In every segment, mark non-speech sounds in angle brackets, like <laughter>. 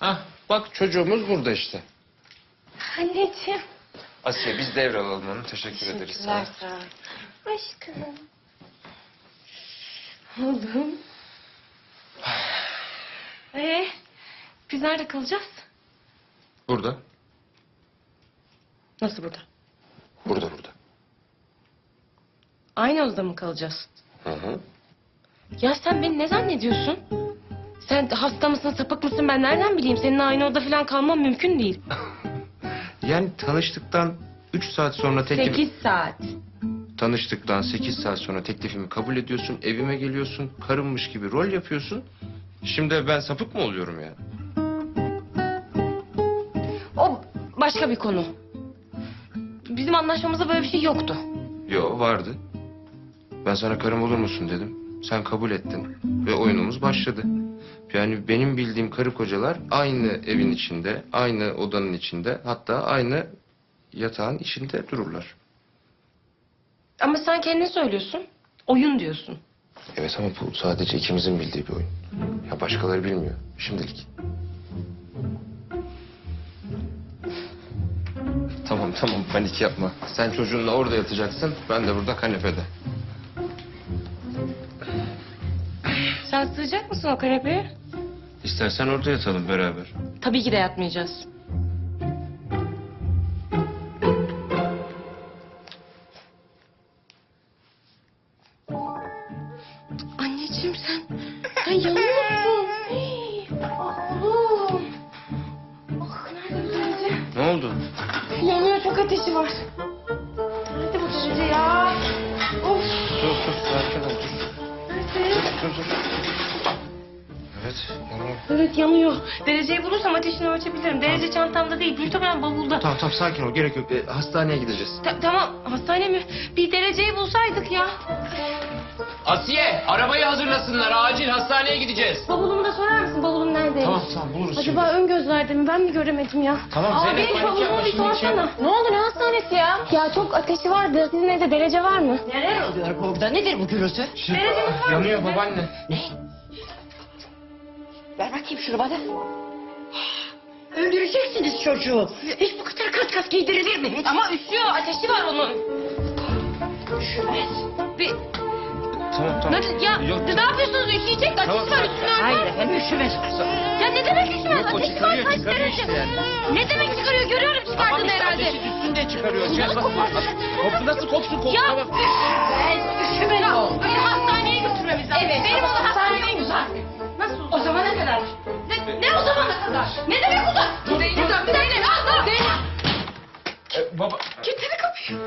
Hah bak çocuğumuz burada işte. Anneciğim. Asiye biz devralalım onu. Teşekkür ederiz sana. Sağ ol. Aşkım. Oğlum. Ee, biz nerede kalacağız? Burada. Nasıl burada? Burada burada. Aynı odada mı kalacağız? Hı hı. Ya sen beni ne zannediyorsun? Sen hasta mısın, sapık mısın ben nereden bileyim? Seninle aynı odada falan kalmam mümkün değil. <laughs> Yani tanıştıktan 3 saat sonra teklif... Sekiz saat. Tanıştıktan 8 saat sonra teklifimi kabul ediyorsun. Evime geliyorsun. Karınmış gibi rol yapıyorsun. Şimdi ben sapık mı oluyorum yani? O başka bir konu. Bizim anlaşmamızda böyle bir şey yoktu. Yo vardı. Ben sana karım olur musun dedim. Sen kabul ettin ve oyunumuz başladı. Yani benim bildiğim karı kocalar aynı evin içinde, aynı odanın içinde, hatta aynı yatağın içinde dururlar. Ama sen kendin söylüyorsun. Oyun diyorsun. Evet ama bu sadece ikimizin bildiği bir oyun. Ya başkaları bilmiyor şimdilik. Tamam tamam panik yapma. Sen çocuğunla orada yatacaksın. Ben de burada kanepede. Sen sığacak mısın o kanepeye? İstersen orada yatalım beraber. Tabii ki de yatmayacağız. Anneciğim sen, sen yanıyorsun. Hey, Oğlum. Ah nerede bu derece? Ne oldu? Yanıyor çok ateşi var. Nerede bu derece ya? Of. Dur dur sakin ol dur. Nerede? Dur dur. Evet yanıyor. Evet yanıyor. Dereceyi bulursam ateşini ölçebilirim. Derece çantamda değil. Muhtemelen bavulda. Tamam tamam sakin ol gerek yok. E, hastaneye gideceğiz. Ta- tamam hastane mi? Bir dereceyi bulsaydık ya. Asiye arabayı hazırlasınlar acil hastaneye gideceğiz. Bavulumu da sorar mısın? Bavulum neredeymiş? Tamam tamam buluruz Acaba ön gözlerde mi? Ben mi göremedim ya? Tamam, Aa, Zeynep, panik bavulumu bir şimdi sorsana. Ne oldu ne hastanesi ya? Ya çok ateşi vardı. Sizin evde derece var mı? Neler oluyor burada? Nedir bu gürültü? Derecemiz var Yanıyor babaanne. Ne? Ver bakayım şunu bana. Öldüreceksiniz çocuğu. Hiç bu kadar kat kat giydirilir mi? Ama üşüyor. Ateşi var onun. Üşümez. Bir... Tamam tamam. Ne, ya Yok. ne yapıyorsunuz? Üşüyecek. Ateşi Tamam. var üstüne. Hayır efendim üşümez. Ya ne demek üşümez? Yok, o Ateşi var çıkarıyor, kaç çıkarıyor derece? işte yani. Ne demek çıkarıyor? Görüyorum çıkardığını herhalde. üstünde çıkarıyor. Şey, bak, bak, bak. Koptu nasıl kopsun koptu. Ya Tamam. üşümeli ol. Beni hastaneye götürmemiz lazım. Evet. Benim onu hastaneye uzak. Nasıl? O zamana kadar. Ne, ne o zamana kadar? Ne demek uzak? Dur dur. Uzak bir dakika. Al dur. Zeynep. E, baba. Kilitledi kapıyı.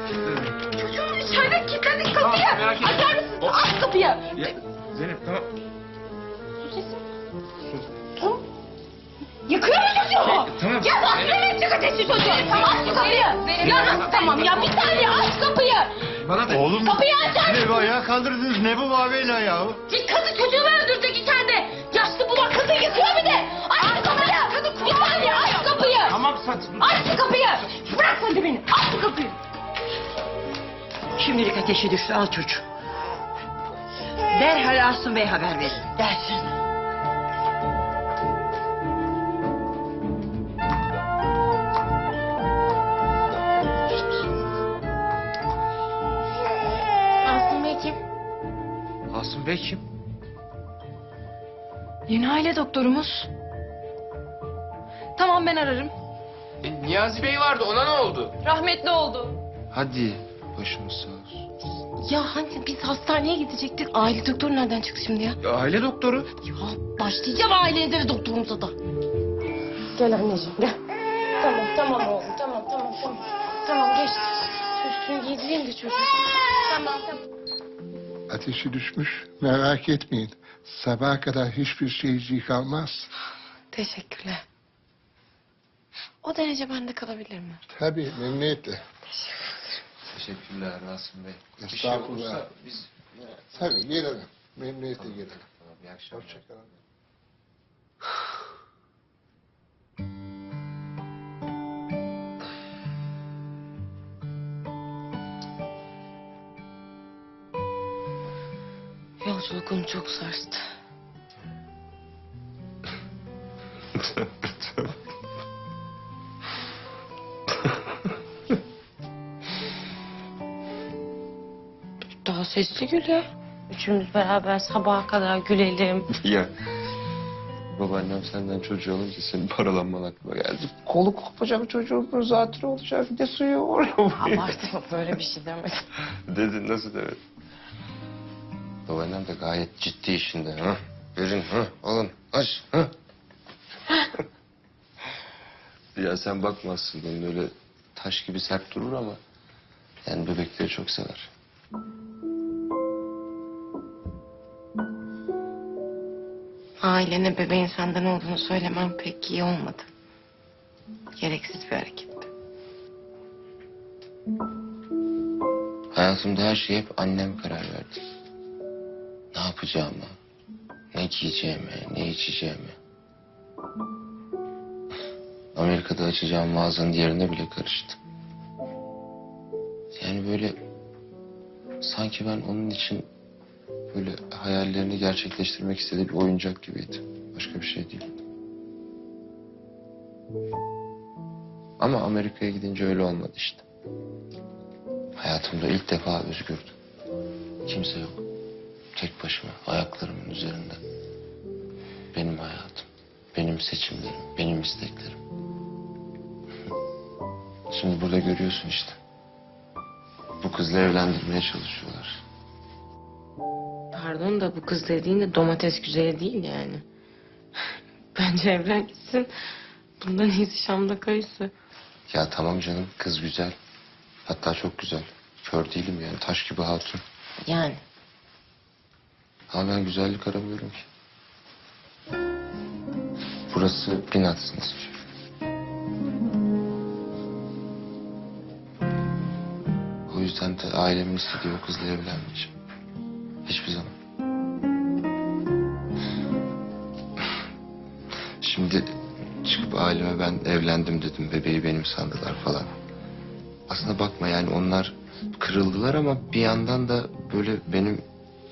Çocuğum içeride kilitledi kapıyı. Tamam, merak etme. Açar mısın? Hop. Aç kapıyı. Ya, Zeynep tamam. Sus sesim. Tamam. Yıkıyor mu çocuğu? Tamam. Ya bak Zeynep çık ateşli çocuğu. Tamam aç kapıyı. Ya nasıl tamam ya bir saniye aç kapıyı. Bana da. Oğlum Kapıyı açar ne bu ayağa kaldırdınız ne bu maveyle ya? Bir kadın çocuğumu öldürecek içeride. Kızı yıkıyor bir de. Aç şu kapıyı. Bir saniye aç kapıyı. Tamam sat. Aç şu kapıyı. Bırak sen de beni. Aç şu kapıyı. Şimdilik ateşi düştü al çocuğu. Derhal Asım Bey haber verin. Dersin. Asım Bey kim? Asım Bey kim? Yeni aile doktorumuz. Tamam ben ararım. E, Niyazi Bey vardı ona ne oldu? Rahmetli oldu. Hadi başımız sağ olsun. Ya hani biz hastaneye gidecektik. Aile doktoru nereden çıktı şimdi ya? Ya, aile doktoru. Ya başlayacağım ailelere doktorumuza da. Gel anneciğim gel. Tamam tamam oğlum tamam tamam tamam. Tamam geç. Şu Üstünü giydireyim de çocuğu. Tamam tamam. Ateşi düşmüş. Merak etmeyin. Sabaha kadar hiçbir şeyci kalmaz. Teşekkürler. O derece bende kalabilir mi? Tabii memnuniyetle. Teşekkürler Asım Bey. Bir şey Estağfurullah. olursa biz... Tabii gelelim. Memnuniyetle gelelim. Tamam iyi akşamlar. Hoşçakalın. Onu çok sarstı. Daha sesli gül ya. Üçümüz beraber sabaha kadar gülelim. <laughs> ya babaannem senden çocuğu alınca senin paralanman aklıma geldi. Kolu kopacak çocuğun zatürre olacak. Bir de suyu oraya Abartma böyle bir şey demedim. Dedin nasıl evet. Babaannem de gayet ciddi işinde. Ha? Verin, ha? alın, aç. Ha? <laughs> ya sen bakmazsın benim öyle taş gibi sert durur ama... ...yani bebekleri çok sever. Ailene bebeğin senden olduğunu söylemem pek iyi olmadı. Gereksiz bir hareketti. Hayatımda her şeye hep annem karar verdi. Yapacağımı, ne giyeceğimi, ne içeceğimi. Amerika'da açacağım mağazanın yerine bile karıştı. Yani böyle sanki ben onun için böyle hayallerini gerçekleştirmek istediği bir oyuncak gibiydi. Başka bir şey değil. Ama Amerika'ya gidince öyle olmadı işte. Hayatımda ilk defa özgürdüm. Kimse yok. Tek başıma ayaklarımın üzerinde. Benim hayatım, benim seçimlerim, benim isteklerim. <laughs> Şimdi burada görüyorsun işte. Bu kızla evlendirmeye çalışıyorlar. Pardon da bu kız dediğin de domates güzeli değil yani. <laughs> Bence evlen gitsin. Bundan iyisi Şam'da kayısı. Ya tamam canım kız güzel. Hatta çok güzel. Kör değilim yani taş gibi hatun. Yani. Ben güzellik aramıyorum ki. Burası binat sınıfı. O yüzden de ailemin istediği o kızla evlenmeyeceğim. Hiçbir zaman. Şimdi çıkıp aileme ben evlendim dedim. Bebeği benim sandılar falan. Aslında bakma yani onlar kırıldılar ama bir yandan da böyle benim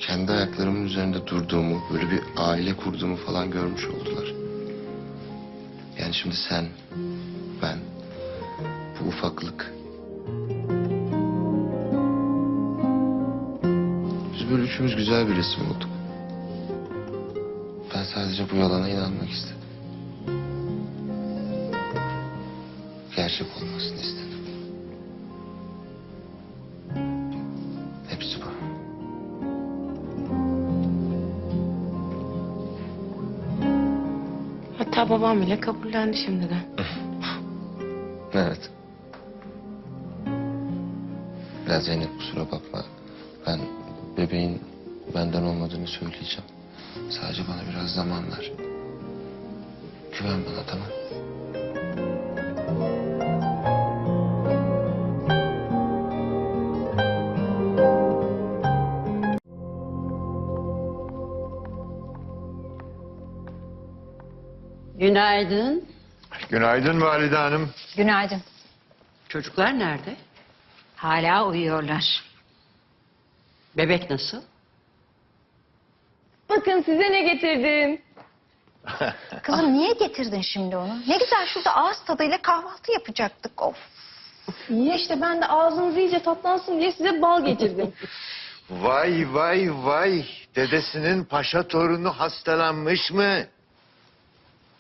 kendi ayaklarımın üzerinde durduğumu, böyle bir aile kurduğumu falan görmüş oldular. Yani şimdi sen, ben, bu ufaklık. Biz böyle üçümüz güzel bir resim olduk. Ben sadece bu yalana inanmak istedim. Gerçek olmasını istedim. Babam bile kabullendi şimdiden. <laughs> Evet. Biraz Zeynep kusura bakma. Ben bebeğin benden olmadığını söyleyeceğim. Sadece bana biraz zaman ver. Güven bana tamam. Günaydın. Günaydın Valide Hanım. Günaydın. Çocuklar nerede? Hala uyuyorlar. Bebek nasıl? Bakın size ne getirdim. <laughs> Kızım niye getirdin şimdi onu? Ne güzel şurada ağız tadıyla kahvaltı yapacaktık of. Niye işte ben de ağzınız iyice tatlansın diye size bal getirdim. <laughs> Vay vay vay. Dedesinin paşa torunu hastalanmış mı?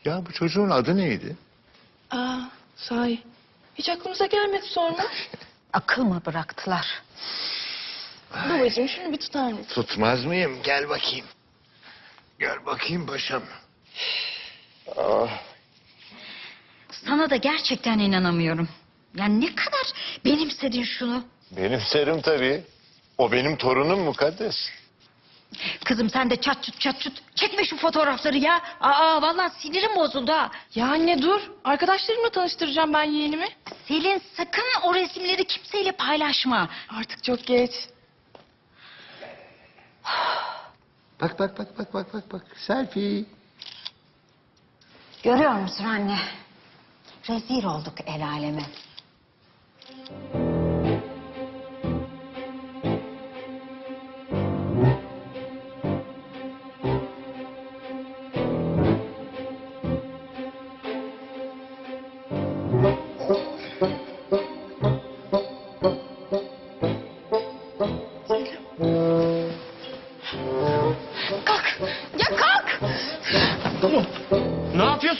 Ya bu çocuğun adı neydi? Aa sahi. Hiç aklımıza gelmedi sorma. <laughs> Akıl mı bıraktılar? Babacığım şunu bir tutar mısın? Tutmaz mıyım? Gel bakayım. Gel bakayım paşam. Ah, Sana da gerçekten inanamıyorum. Yani ne kadar benimsedin şunu. benim serum tabii. O benim torunum mukaddes. Kızım sen de çat çut çat çut. Çekme şu fotoğrafları ya. Aa vallahi sinirim bozuldu ha. Ya anne dur. Arkadaşlarımla tanıştıracağım ben yeğenimi. Selin sakın o resimleri kimseyle paylaşma. Artık çok geç. Bak bak bak bak bak bak bak. Selfie. Görüyor musun anne? Rezil olduk el aleme.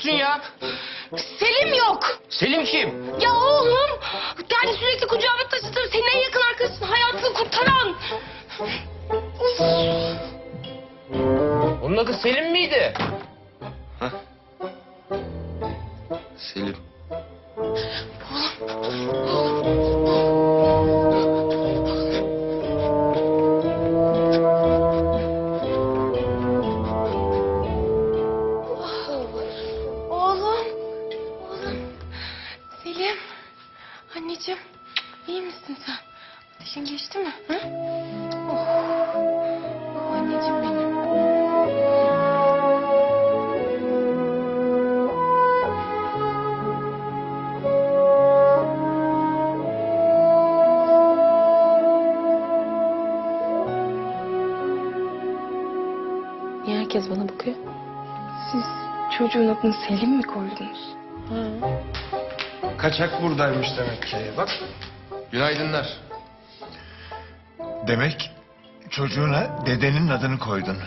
Yapıyorsun ya? Selim yok. Selim kim? Ya oğlum. Yani sürekli kucağıma taşıdığım senin en yakın arkadaşın hayatını kurtaran. Onun adı Selim miydi? Anneciğim. iyi misin sen? Ateşin geçti mi? Hı? Oh. Oh, anneciğim benim. Niye herkes bana bakıyor? Siz çocuğun adını Selim mi koydunuz? Kaçak buradaymış demek ki. Bak Günaydınlar. Demek çocuğuna dedenin adını koydun.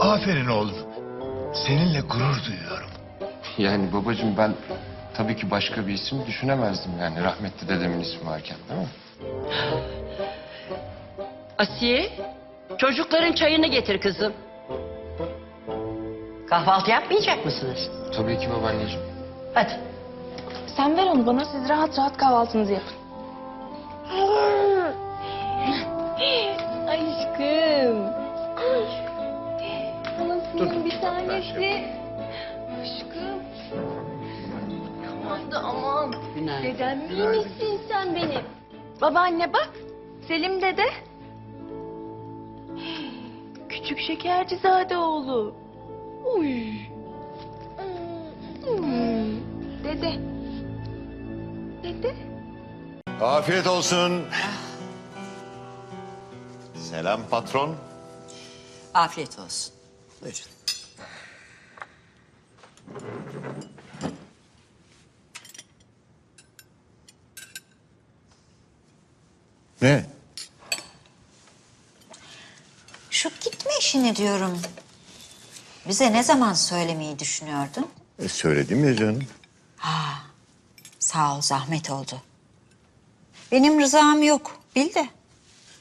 Aferin oğlum. Seninle gurur duyuyorum. Yani babacığım ben tabii ki başka bir isim düşünemezdim yani rahmetli dedemin ismi varken değil mi? Asiye, çocukların çayını getir kızım. Kahvaltı yapmayacak mısınız? Tabii ki babaanneciğim. Hadi. Sen ver onu bana siz rahat rahat kahvaltınızı yapın. Aşkım. Anasının bir tanesi. Aşkım. Aman da aman. Günaydın. Dedem iyi misin sen benim? Babaanne bak. Selim dede. Küçük şekercizade oğlu. Uy. Dede. Dede. Afiyet olsun. Selam patron. Afiyet olsun. Buyurun. Ne? Şu gitme işini diyorum. Bize ne zaman söylemeyi düşünüyordun? E, söyledim ya canım. Sağ ol zahmet oldu. Benim rızam yok bil de.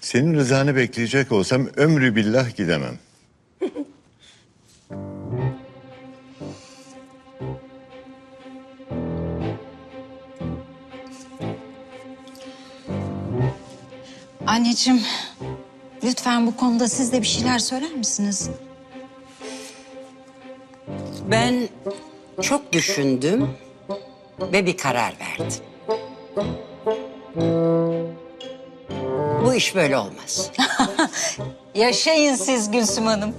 Senin rızanı bekleyecek olsam ömrü billah gidemem. Anneciğim lütfen bu konuda siz de bir şeyler söyler misiniz? Ben çok düşündüm ve bir karar verdim. Bu iş böyle olmaz. <laughs> Yaşayın siz Gülsüm Hanım.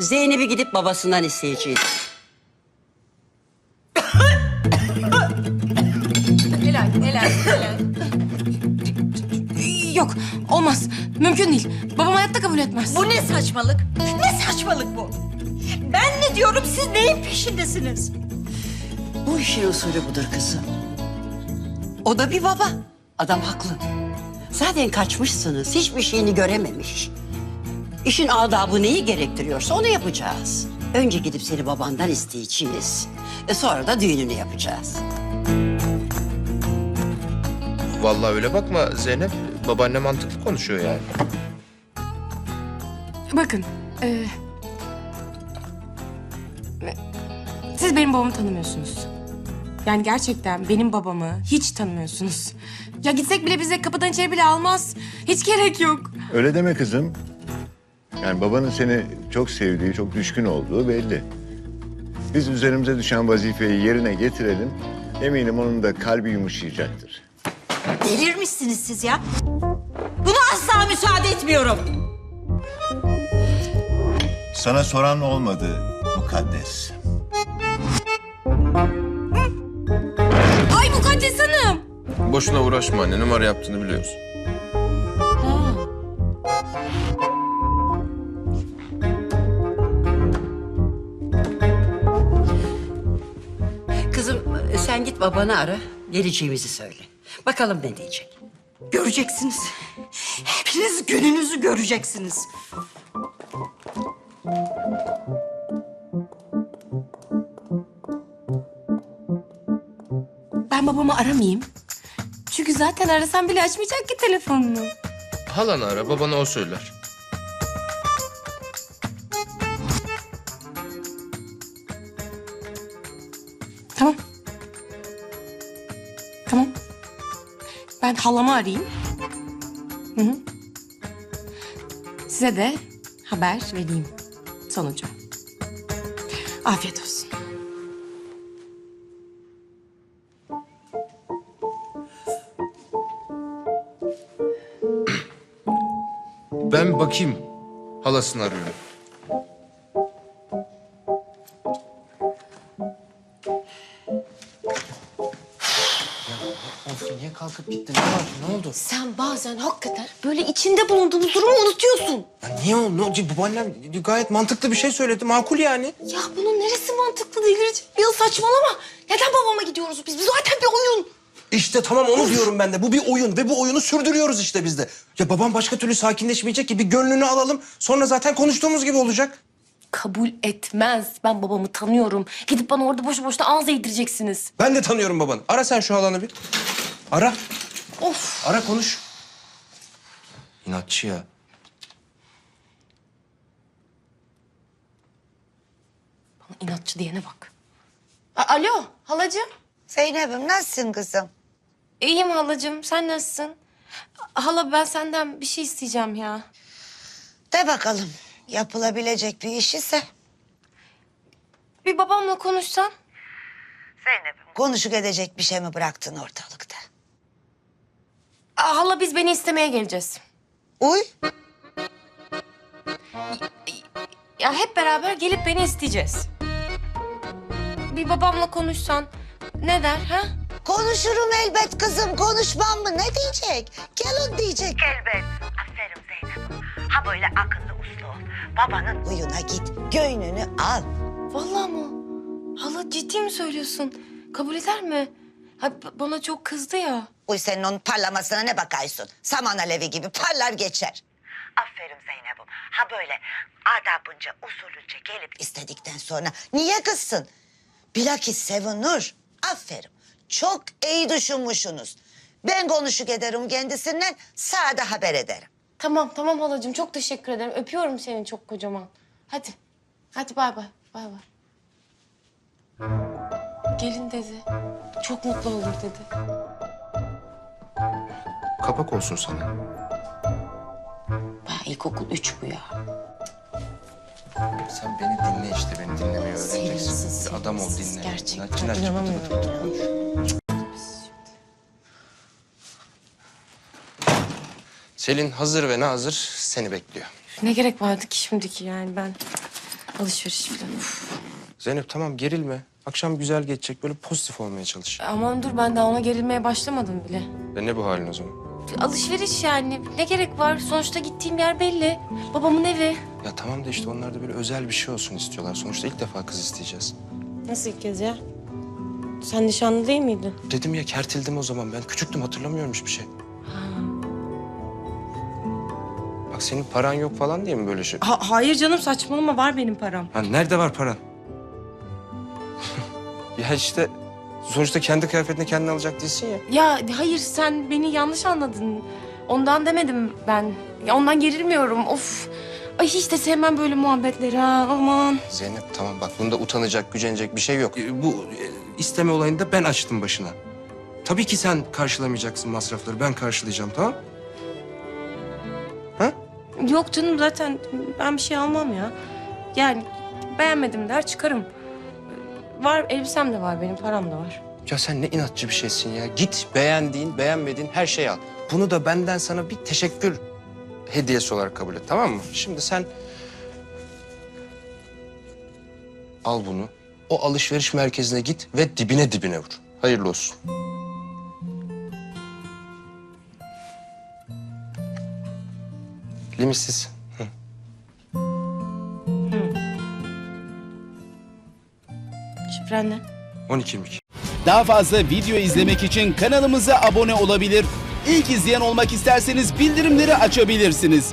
Zeynep'i gidip babasından isteyeceğiz. Yok olmaz. Mümkün değil. Babam hayatta kabul etmez. Bu ne saçmalık? Ne saçmalık bu? Ben ne diyorum siz neyin peşindesiniz? Bu işin usulü budur kızım. O da bir baba. Adam haklı. Zaten kaçmışsınız. Hiçbir şeyini görememiş. İşin adabı neyi gerektiriyorsa onu yapacağız. Önce gidip seni babandan isteyeceğiz. E sonra da düğününü yapacağız. Vallahi öyle bakma Zeynep. Babaanne mantıklı konuşuyor yani. Bakın. eee, siz benim babamı tanımıyorsunuz. Yani gerçekten benim babamı hiç tanımıyorsunuz. Ya gitsek bile bize kapıdan içeri bile almaz. Hiç gerek yok. Öyle deme kızım. Yani babanın seni çok sevdiği, çok düşkün olduğu belli. Biz üzerimize düşen vazifeyi yerine getirelim. Eminim onun da kalbi yumuşayacaktır. Delirmişsiniz siz ya. Buna asla müsaade etmiyorum. Sana soran olmadı mukaddes. Ay Mukaddes Hanım. Boşuna uğraşma anne numara yaptığını biliyoruz. Kızım sen git babanı ara. Geleceğimizi söyle. Bakalım ne diyecek. Göreceksiniz. Hepiniz gününüzü göreceksiniz. Ben babamı aramayayım. Çünkü zaten arasam bile açmayacak ki telefonunu. Halanı ara babana o söyler. Ben halamı arayayım. Hı hı. Size de haber vereyim sonucu. Afiyet olsun. Ben bakayım. Halasını arıyorum. Oldu? Sen bazen hakikaten böyle içinde bulunduğumuz durumu unutuyorsun. Ya niye oldu? Babaannem gayet mantıklı bir şey söyledi. Makul yani. Ya bunun neresi mantıklı delireceğim? Ya saçmalama. Neden babama gidiyoruz biz? Bu zaten bir oyun. İşte tamam onu diyorum ben de. Bu bir oyun ve bu oyunu sürdürüyoruz işte biz de. Ya babam başka türlü sakinleşmeyecek ki. Bir gönlünü alalım. Sonra zaten konuştuğumuz gibi olacak. Kabul etmez. Ben babamı tanıyorum. Gidip bana orada boşu boşuna ağız eğdireceksiniz. Ben de tanıyorum babanı. Ara sen şu halanı bir. Ara. Of. Ara konuş. İnatçı ya. Bana inatçı diyene bak. A- Alo halacığım. Zeynep'im nasılsın kızım? İyiyim halacığım. Sen nasılsın? Hala ben senden bir şey isteyeceğim ya. De bakalım yapılabilecek bir iş ise. Bir babamla konuşsan. Zeynep'im. Konuşuk edecek bir şey mi bıraktın ortalıkta? Aa, hala biz beni istemeye geleceğiz. Uy. Ya hep beraber gelip beni isteyeceğiz. Bir babamla konuşsan ne der ha? Konuşurum elbet kızım. Konuşmam mı? Ne diyecek? Gel on diyecek. Elbet. Aferin Zeynep'im. Ha böyle akıllı uslu ol. Babanın huyuna git. Göynünü al. Vallahi mı? Hala ciddi mi söylüyorsun? Kabul eder mi? Ha, bana çok kızdı ya. Uy senin onun parlamasına ne bakaysın? Saman alevi gibi parlar geçer. Aferin Zeynep'im. Ha böyle adabınca usulünce gelip istedikten sonra niye kızsın? Bilakis sevinir. Aferin. Çok iyi düşünmüşsünüz. Ben konuşuk ederim kendisinden, sağda haber ederim. Tamam tamam halacığım çok teşekkür ederim. Öpüyorum seni çok kocaman. Hadi. Hadi bay bay. Bay bay. Gelin dedi. Çok mutlu olur dedi. Kapak olsun sana. Baya ilkokul üç bu ya. Sen beni dinle işte. Beni dinlemeyi öğreneceksin. Sevimsiz, Bir adam ol sevimsiz. dinle. Gerçekten inanamıyorum ya. Selin hazır ve nazır seni bekliyor. Ne gerek vardı ki şimdiki yani ben alışveriş falan. Zeynep tamam gerilme. Akşam güzel geçecek. Böyle pozitif olmaya çalış. Aman dur ben daha ona gerilmeye başlamadım bile. Ve ne bu halin o zaman? Alışveriş yani ne gerek var? Sonuçta gittiğim yer belli. Babamın evi. Ya tamam da işte onlar da böyle özel bir şey olsun istiyorlar. Sonuçta ilk defa kız isteyeceğiz. Nasıl ilk kez ya? Sen nişanlı değil miydin? Dedim ya kertildim o zaman. Ben küçüktüm hatırlamıyorum hiçbir şey. Bak senin paran yok falan diye mi böyle şey? Ha, hayır canım saçmalama var benim param. Ha nerede var paran? Ya işte sonuçta kendi kıyafetini kendin alacak değilsin ya. Ya hayır sen beni yanlış anladın. Ondan demedim ben. Ya ondan gerilmiyorum. Of. Ay hiç de sevmem böyle muhabbetleri ha aman. Zeynep tamam bak bunda utanacak, gücenecek bir şey yok. Ee, Bu e, isteme olayını da ben açtım başına. Tabii ki sen karşılamayacaksın masrafları. Ben karşılayacağım tamam? Ha? Yok canım zaten ben bir şey almam ya. Yani beğenmedim der çıkarım. Var elbisem de var benim param da var. Ya sen ne inatçı bir şeysin ya. Git beğendiğin, beğenmediğin her şeyi al. Bunu da benden sana bir teşekkür hediyesi olarak kabul et tamam mı? Şimdi sen al bunu. O alışveriş merkezine git ve dibine dibine vur. Hayırlı olsun. Limitsiz. Ne? 12 22. Daha fazla video izlemek için kanalımıza abone olabilir. İlk izleyen olmak isterseniz bildirimleri açabilirsiniz.